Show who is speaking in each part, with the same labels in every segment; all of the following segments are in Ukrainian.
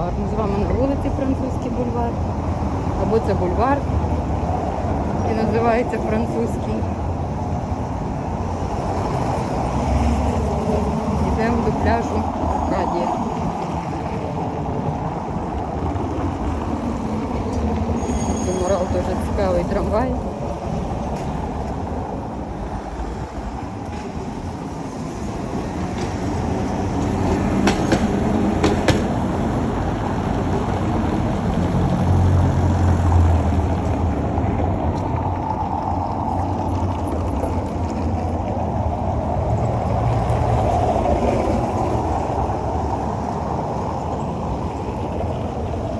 Speaker 1: бульвар. Ми з вами на вулиці Французький бульвар. Або це бульвар, і називається французький. Йдемо до пляжу Радія. Це морал дуже цікавий трамвай.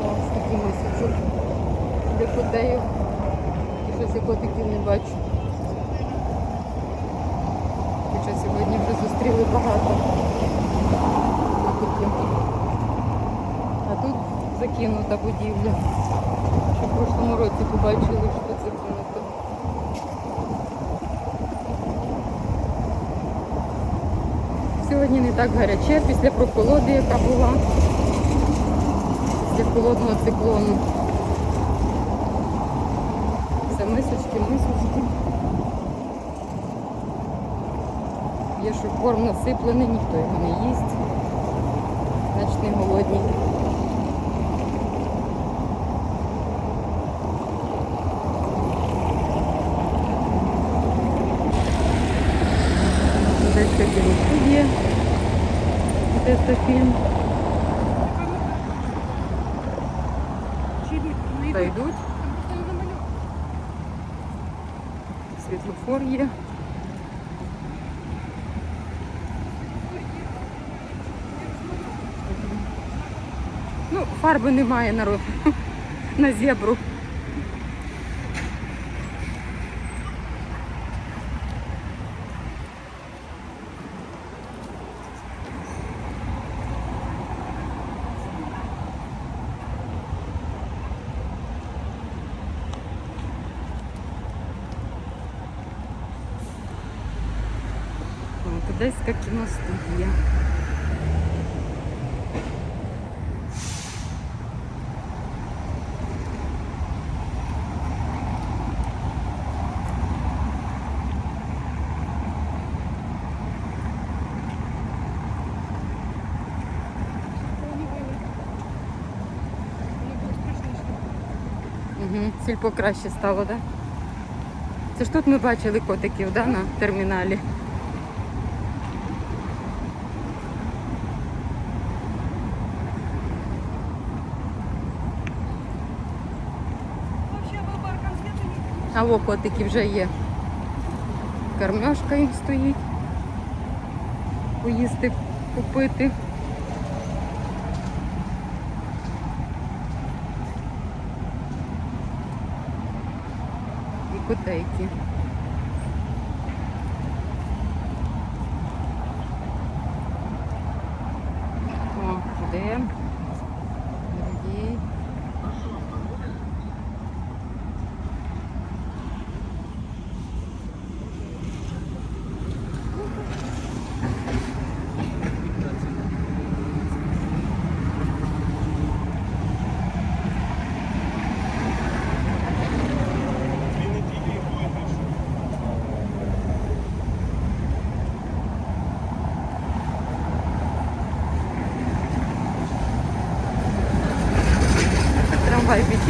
Speaker 1: Ось такий масочок для котеїв. І щось я котиків не бачу. Хоча сьогодні вже зустріли багато. А тут закинута будівля. Ще в прошлому році побачили, що тут закинуто. Сьогодні не так гаряче після прохолоди, яка була після холодного циклону. Це мисочки, мисочки. Є, що корм насиплений, ніхто його не їсть. Значить не голодні. Десь такі тут є. Де фільм. Та йдуть. Світлофор є. Фарби немає на, на зебру. Одеська кіностудія. Угу. Сільпо краще стало, так? Да? Це ж тут ми бачили котиків, да, на терміналі. А во котики вже є. Кормяшка їм стоїть. Поїсти, купити. Котейки.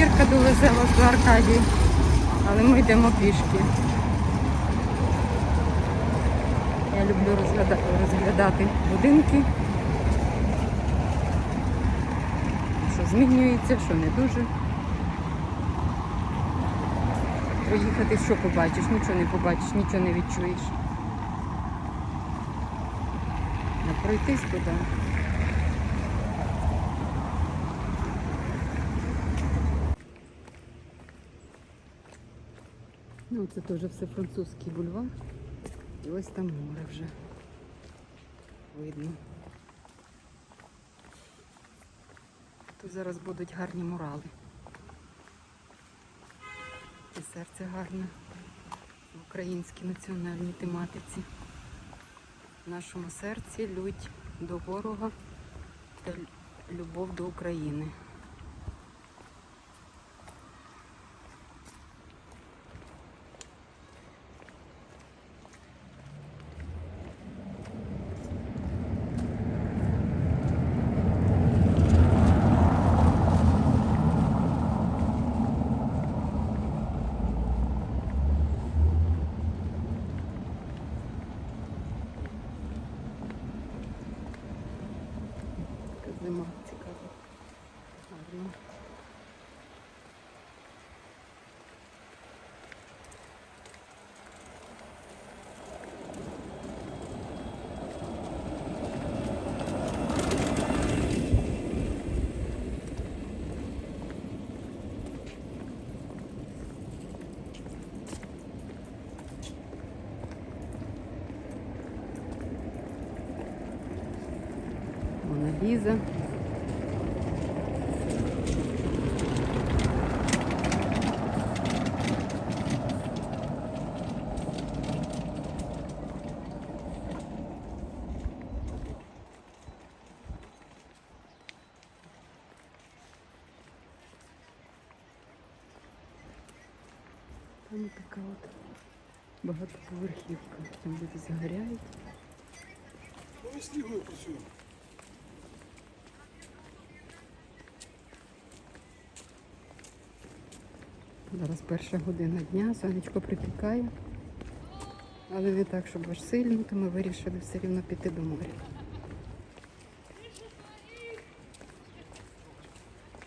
Speaker 1: П'ятірка довезе вас до Аркадії, але ми йдемо пішки. Я люблю розглядати, розглядати будинки. Що змінюється, що не дуже. Проїхати, що побачиш, нічого не побачиш, нічого не відчуєш. Пройтись туди. Це теж все французький бульвар. І ось там море вже видно. Тут зараз будуть гарні мурали. І серце гарне в українській національній тематиці. В нашому серці лють до ворога та любов до України. Багатоповерхівка. Там люди загоряють.
Speaker 2: Ми снігою працюємо.
Speaker 1: Зараз перша година дня, сонечко припікає. Але не так, щоб аж сильно, то ми вирішили все рівно піти до моря.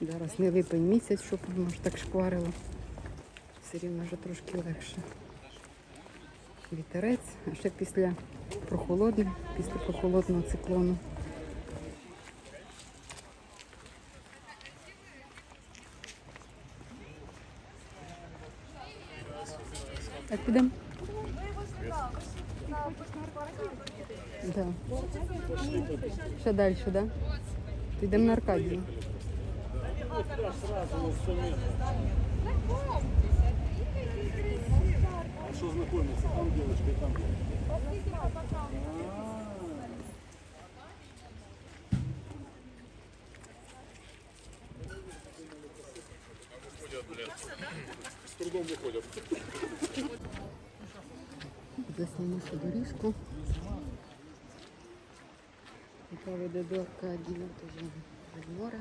Speaker 1: Зараз не липень місяць, щоб воно ж так шкварило. Все рівно вже трошки легше. Вітерець, а ще після прохолодного, після прохолодного циклону. Так, підемо? Да. Ще далі, так? Да? Підемо на Аркадію.
Speaker 2: А що знайомиться? Там дівчинка і там дівчинка. З трудом виходять.
Speaker 1: Заснімуся доріжку. Яка веде до Аркадії, теж від моря.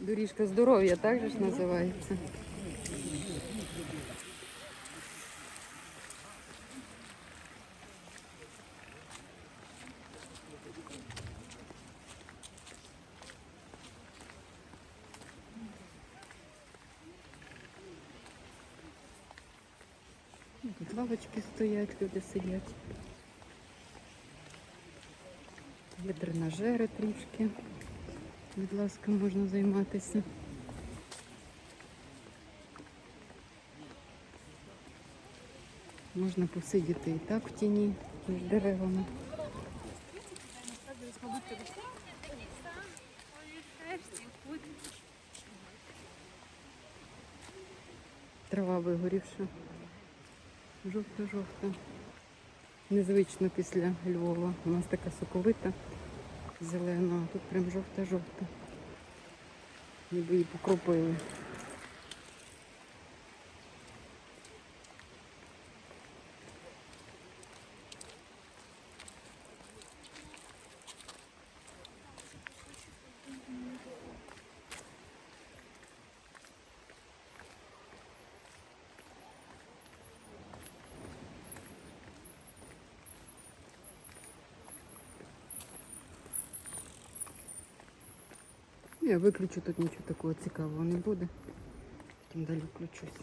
Speaker 1: Доріжка здоров'я, так же ж називається. Тут лавочки стоять, люди сидять. Є тренажери трішки. Будь ласка, можна займатися. Можна посидіти і так в тіні між деревами. Трава вигорівша. Жовта-жовта. Незвично після Львова. У нас така соковита, зелена, а тут прям жовта-жовта. Ніби її покропили. Я виключу тут нічого такого цікавого не буде. Потім далі включусь.